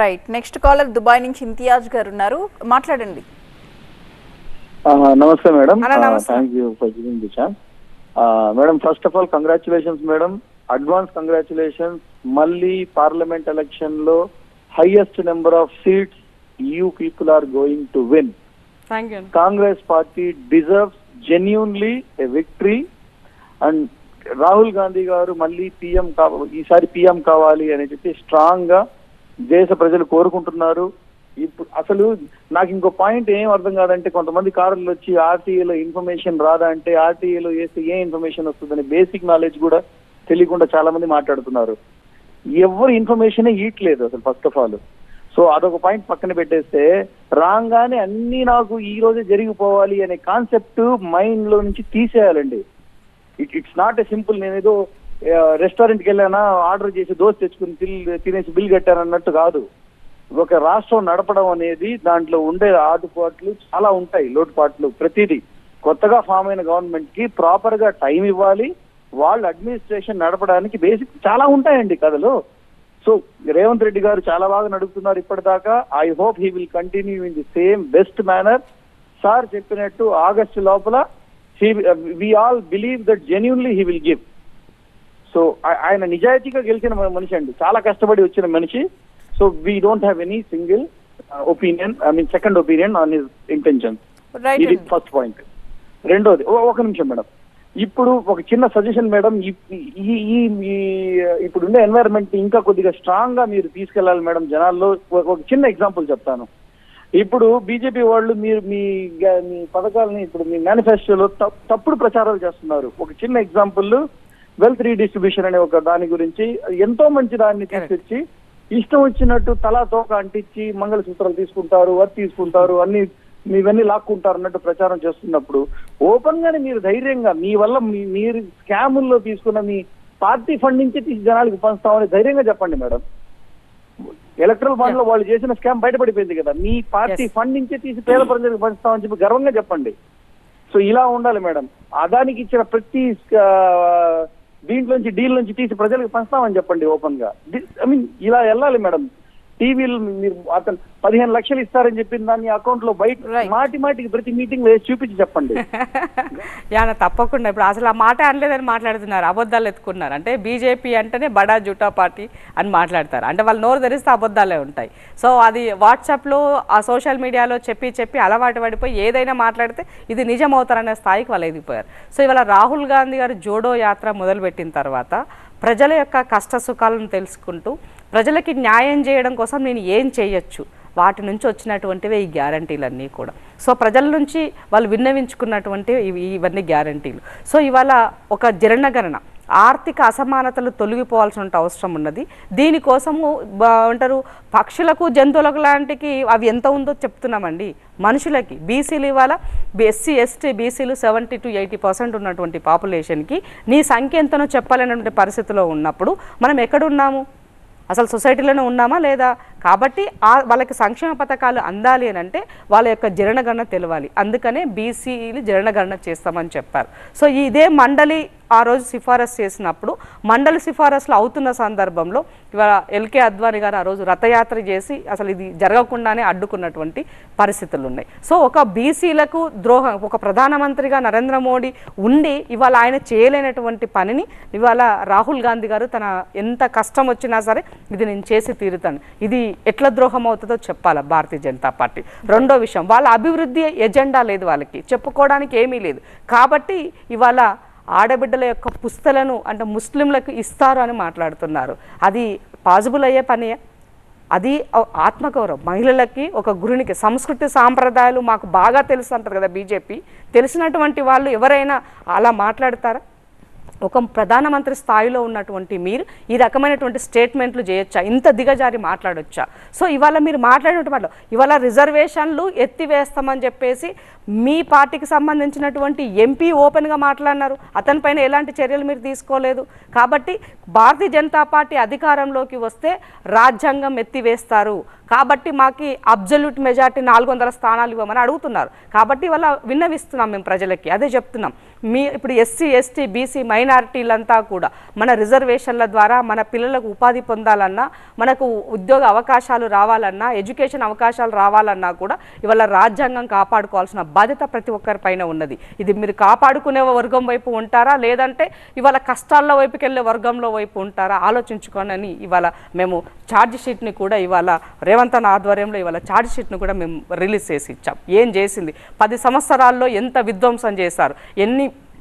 Right next caller Dubai నుంచి ఇంతియాజ్ గారు ఉన్నారు. మాట్లాడండి. నమస్తే madam. Thank you for giving the chance madam first of all congratulations madam. Advance congratulations మళ్ళీ parliament ఎలక్షన్లో highest number of seats you people are going to win Congress party deserves genuinely a victory and Rahul Gandhi garu మళ్ళీ PM ఈసారి PM కావాలి అని చెప్పి స్ట్రాంగ్గా దేశ ప్రజలు కోరుకుంటున్నారు. ఇప్పుడు అసలు నాకు ఇంకో పాయింట్ ఏం అర్థం కాదంటే కొంతమంది కారులు వచ్చి ఆర్టీఏలో ఇన్ఫర్మేషన్ రాదా అంటే ఆర్టీఏలో వేస్తే ఏ ఇన్ఫర్మేషన్ వస్తుందని బేసిక్ నాలెడ్జ్ కూడా తెలియకుండా చాలా మంది మాట్లాడుతున్నారు. ఎవరు ఇన్ఫర్మేషన్ ఇయట్లేదు అసలు ఫస్ట్ ఆఫ్ ఆల్. సో అదొక పాయింట్ పక్కన పెట్టేస్తే రాగానే అన్ని నాకు ఈ రోజే జరిగిపోవాలి అనే కాన్సెప్ట్ మైండ్లో నుంచి తీసేయాలండి. It it's not a simple నేను రెస్టారెంట్కి రెస్టారెంట్కి వెళ్ళానా ఆర్డర్ చేసి దోశ తెచ్చుకుని తిల్- తినేసి బిల్ కట్టాను అన్నట్టు కాదు. ఒక రాష్ట్రం నడపడం అనేది దాంట్లో ఉండే ఆటుపాట్లు చాలా ఉంటాయి లోటుపాట్లు ప్రతిదీ. కొత్తగా ఫామ్ అయిన గవర్నమెంట్కి ప్రాపర్గా టైం ఇవ్వాలి వాళ్ళు అడ్మినిస్ట్రేషన్ నడపడానికి బేసిక్ చాలా ఉంటాయండి కథలు. సో రేవంత్ రెడ్డి గారు చాలా బాగా నడుపుతున్నారు ఇప్పటిదాకా. I hope he will continue in the same best manner sir చెప్పినట్టు ఆగస్టు లోపల we all believe that genuinely he will give so ఆయన నిజాయితీగా గెలిచిన మనిషి అండి. చాలా కష్టపడి వచ్చిన మనిషి. So we don't have any single opinion I mean second opinion on his intention ఇది ఫస్ట్ పాయింట్ రెండోది ఒక నిమిషం మేడం. ఇప్పుడు ఒక చిన్న సజెషన్ మేడం ఈ ఈ- ఇప్పుడున్న ఎన్వైరన్మెంట్ ఇంకా కొద్దిగా స్ట్రాంగ్గా మీరు తీసుకెళ్ళాలి మేడం జనాల్లో. ఒక- చిన్న ఎగ్జాంపుల్ చెప్తాను. ఇప్పుడు బీజేపీ వాళ్ళు మీరు మీ మీ పథకాలని ఇప్పుడు మీ మేనిఫెస్టోలో తప్- తప్పుడు ప్రచారాలు చేస్తున్నారు. ఒక చిన్న ఎగ్జాంపుల్ వెల్త్ రీడిస్ట్రిబ్యూషన్ అనే ఒక దాని గురించి ఎంతో మంచి దాన్ని తీసుకొచ్చి ఇష్టం వచ్చినట్టు తలా తోక అంటించి మంగళసూత్రాలు తీసుకుంటారు అది తీసుకుంటారు అన్ని మీవన్నీ లాక్కుంటారు అన్నట్టు ప్రచారం చేస్తున్నప్పుడు ఓపెన్ గానే మీరు ధైర్యంగా మీ వల్ల మీరు స్కాముల్లో తీసుకున్న మీ పార్టీ ఫండ్ నుంచే తీసి జనాలకు పంచుతామని ధైర్యంగా చెప్పండి మేడం. ఎలక్ట్రల్ ఫండ్లో వాళ్ళు చేసిన స్కామ్ బయటపడిపోయింది కదా మీ పార్టీ. ఫండ్ నుంచే తీసి పేద ప్రజలకు పంచుతామని చెప్పి గర్వంగా చెప్పండి. సో ఇలా ఉండాలి మేడం. అదానికి ఇచ్చిన ప్రతి దీంట్లోంచి డీల్ నుంచి తీసి ప్రజలకు పంచుతామని చెప్పండి ఓపెన్గా ఐ మీన్ ఇలా వెళ్ళాలి మేడం. టీవీలు మీరు అతను పదిహేను లక్షలు ఇస్తారని చెప్పిన దాన్ని అకౌంట్లో బయట. మాటి మాటికి ప్రతి మీటింగ్ వేసి చూపించి చెప్పండి. యాన తప్పకుండా. ఇప్పుడు అసలు ఆ మాట అనలేదని మాట్లాడుతున్నారు. అబద్ధాలు ఎత్తుకున్నారు. అంటే బీజేపీ అంటేనే బడా జుటా పార్టీ అని మాట్లాడతారు. అంటే వాళ్ళు నోరు తెరిస్తే అబద్ధాలే ఉంటాయి. సో అది వాట్సాప్లో ఆ సోషల్ మీడియాలో చెప్పి చెప్పి అలవాటు పడిపోయి ఏదైనా మాట్లాడితే ఇది నిజం అవుతారనే స్థాయికి వాళ్ళు ఎదిగిపోయారు. సో ఇవాళ రాహుల్ గాంధీ గారు జోడో యాత్ర మొదలుపెట్టిన తర్వాత ప్రజల యొక్క కష్ట సుఖాలను తెలుసుకుంటూ ప్రజలకి న్యాయం చేయడం కోసం నేను ఏం చేయొచ్చు? వాటి నుంచి వచ్చినటువంటివే ఈ గ్యారంటీలన్నీ కూడా. సో ప్రజల నుంచి వాళ్ళు విన్నవించుకున్నటువంటివి ఇవన్నీ గ్యారంటీలు. సో ఇవాళ ఒక జీర్ణగణన ఆర్థిక అసమానతలు తొలగిపోవాల్సిన అవసరం ఉన్నది. దీనికోసము అంటారు పక్షులకు జంతువులకు లాంటికి అవి ఎంత ఉందో చెప్తున్నామండి. మనుషులకి బీసీలు ఇవాళ ఎస్సీ ఎస్టీ బీసీలు సెవెంటీ టు ఎయిటీ పర్సెంట్ ఉన్నటువంటి పాపులేషన్కి నీ సంఖ్య ఎంతనో చెప్పాలనేటువంటి పరిస్థితిలో ఉన్నప్పుడు మనం ఎక్కడున్నాము? అసలు సొసైటీలోనే ఉన్నామా లేదా? కాబట్టి ఆ వాళ్ళకి సంక్షేమ పథకాలు అందాలి అని అంటే వాళ్ళ యొక్క జనగణన తెలవాలి అందుకనే బీసీలు జనగణన చేస్తామని చెప్పారు. సో ఇదే మండలి ఆ రోజు సిఫారసు చేసినప్పుడు మండలి సిఫారసులు అవుతున్న సందర్భంలో ఇవాళ ఎల్కే అద్వాని గారు ఆ రోజు రథయాత్ర చేసి అసలు ఇది జరగకుండానే అడ్డుకున్నటువంటి పరిస్థితులు ఉన్నాయి సో ఒక బీసీలకు ద్రోహం ఒక ప్రధానమంత్రిగా నరేంద్ర మోడీ ఉండి ఇవాళ ఆయన చేయలేనటువంటి పనిని ఇవాళ రాహుల్ గాంధీ గారు తన ఎంత కష్టం వచ్చినా సరే ఇది నేను చేసి తీరుతాను. ఇది ఎట్లా ద్రోహం అవుతుందో చెప్పాలి భారతీయ జనతా పార్టీ? రెండో విషయం వాళ్ళ అభివృద్ధి ఎజెండా లేదు వాళ్ళకి. చెప్పుకోవడానికి ఏమీ లేదు. కాబట్టి ఇవాళ ఆడబిడ్డల యొక్క పుస్తలను అంటే ముస్లింలకు ఇస్తారు అని మాట్లాడుతున్నారు. అది పాజిబుల్ అయ్యే పని? అది ఆత్మగౌరవం. మహిళలకి ఒక గురునికి సంస్కృతి సాంప్రదాయాలు మాకు బాగా తెలుసు అంటారు కదా బీజేపీ. తెలిసినటువంటి వాళ్ళు ఎవరైనా అలా మాట్లాడతారా? ఒక ప్రధానమంత్రి స్థాయిలో ఉన్నటువంటి మీరు ఈ రకమైనటువంటి స్టేట్మెంట్లు చేయొచ్చా? ఇంత దిగజారి మాట్లాడొచ్చా? సో ఇవాళ మీరు మాట్లాడినటువంటి మాటలు ఇవాళ రిజర్వేషన్లు ఎత్తివేస్తామని చెప్పేసి మీ పార్టీకి సంబంధించినటువంటి ఎంపీ ఓపెన్గా మాట్లాడినారు. అతని పైన ఎలాంటి చర్యలు మీరు తీసుకోలేదు. కాబట్టి భారతీయ జనతా పార్టీ అధికారంలోకి వస్తే రాజ్యాంగం ఎత్తివేస్తారు. కాబట్టి మాకి అబ్జల్యూట్ మెజార్టీ నాలుగు వందల స్థానాలు ఇవ్వమని అడుగుతున్నారు. కాబట్టి ఇవాళ విన్నవిస్తున్నాం మేము ప్రజలకి. అదే చెప్తున్నాం. మీ ఇప్పుడు ఎస్సీ ఎస్టీ బీసీ మైనారిటీలంతా కూడా మన రిజర్వేషన్ల ద్వారా మన పిల్లలకు ఉపాధి పొందాలన్నా మనకు ఉద్యోగ అవకాశాలు రావాలన్నా ఎడ్యుకేషన్ అవకాశాలు రావాలన్నా కూడా ఇవాళ రాజ్యాంగం కాపాడుకోవాల్సిన బాధ్యత ప్రతి ఒక్కరి పైన ఉన్నది. ఇది మీరు కాపాడుకునే వర్గం వైపు ఉంటారా? లేదంటే ఇవాళ కష్టాల్లో వైపుకి వెళ్ళే వర్గంలో వైపు ఉంటారా? ఆలోచించుకోనని ఇవాళ మేము ఛార్జ్ షీట్ని కూడా ఇవాళ రేవంత్ అన్న ఆధ్వర్యంలో ఇవాళ ఛార్జ్ షీట్ను కూడా మేము రిలీజ్ చేసి ఇచ్చాం. ఏం చేసింది? పది సంవత్సరాల్లో ఎంత విధ్వంసం చేశారు? ఎన్ని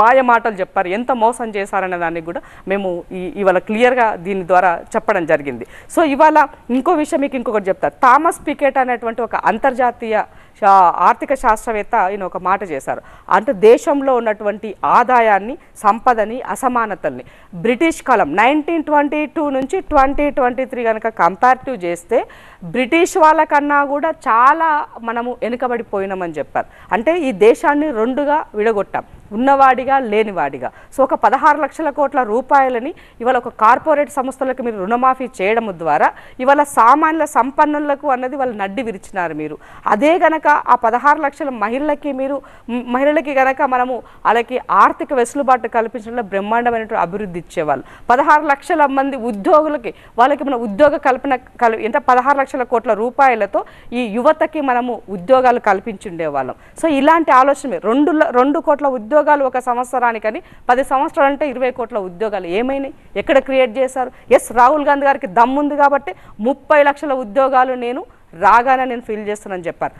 మాయ మాటలు చెప్పారు. ఎంత మోసం చేశారనే దానికి కూడా మేము ఈ ఇవాళ క్లియర్గా దీని ద్వారా చెప్పడం జరిగింది. సో ఇవాళ ఇంకో విషయం మీకు ఇంకొకటి చెప్తారు థామస్ పికెట్ అనేటువంటి ఒక అంతర్జాతీయ ఆర్థిక శాస్త్రవేత్త ఈయన ఒక మాట చేశారు. అంటే దేశంలో ఉన్నటువంటి ఆదాయాన్ని సంపదని అసమానతల్ని బ్రిటిష్ కాలం నైన్టీన్ ట్వంటీ టూ నుంచి ట్వంటీ ట్వంటీ త్రీ కనుక కంపారిటివ్ చేస్తే బ్రిటిష్ వాళ్ళకన్నా కూడా చాలా మనము వెనుకబడిపోయినామని చెప్పారు. అంటే ఈ దేశాన్ని రెండుగా విడగొట్టాం. ఉన్నవాడిగా లేనివాడిగా సో ఒక పదహారు లక్షల కోట్ల రూపాయలని ఇవాళ ఒక కార్పొరేట్ సంస్థలకు మీరు రుణమాఫీ చేయడం ద్వారా ఇవాళ సామాన్య సంపన్నులకు అన్నది వాళ్ళు నడ్డి విరిచినారు మీరు. అదే గనక ఆ పదహారు లక్షల మహిళలకి మీరు మహిళలకి గనక మనము వాళ్ళకి ఆర్థిక వెసులుబాటు కల్పించడంలో బ్రహ్మాండమైనటువంటి అభివృద్ధి ఇచ్చేవాళ్ళు. పదహారు లక్షల మంది ఉద్యోగులకి వాళ్ళకి మన ఉద్యోగ కల్పన కల్ ఎంత పదహారు లక్షల కోట్ల రూపాయలతో ఈ యువతకి మనము ఉద్యోగాలు కల్పించుండేవాళ్ళం. సో ఇలాంటి ఆలోచన రెండు రెండు కోట్ల ఉద్యోగాలు ఒక సంవత్సరానికని పది సంవత్సరాలు అంటే ఇరవై కోట్ల ఉద్యోగాలు ఏమైనాయి? ఎక్కడ క్రియేట్ చేశారు? ఎస్ రాహుల్ గాంధీ గారికి దమ్ముంది కాబట్టి ముప్పై లక్షల ఉద్యోగాలు నేను రాగానే నేను ఫిల్ చేస్తానని చెప్పారు.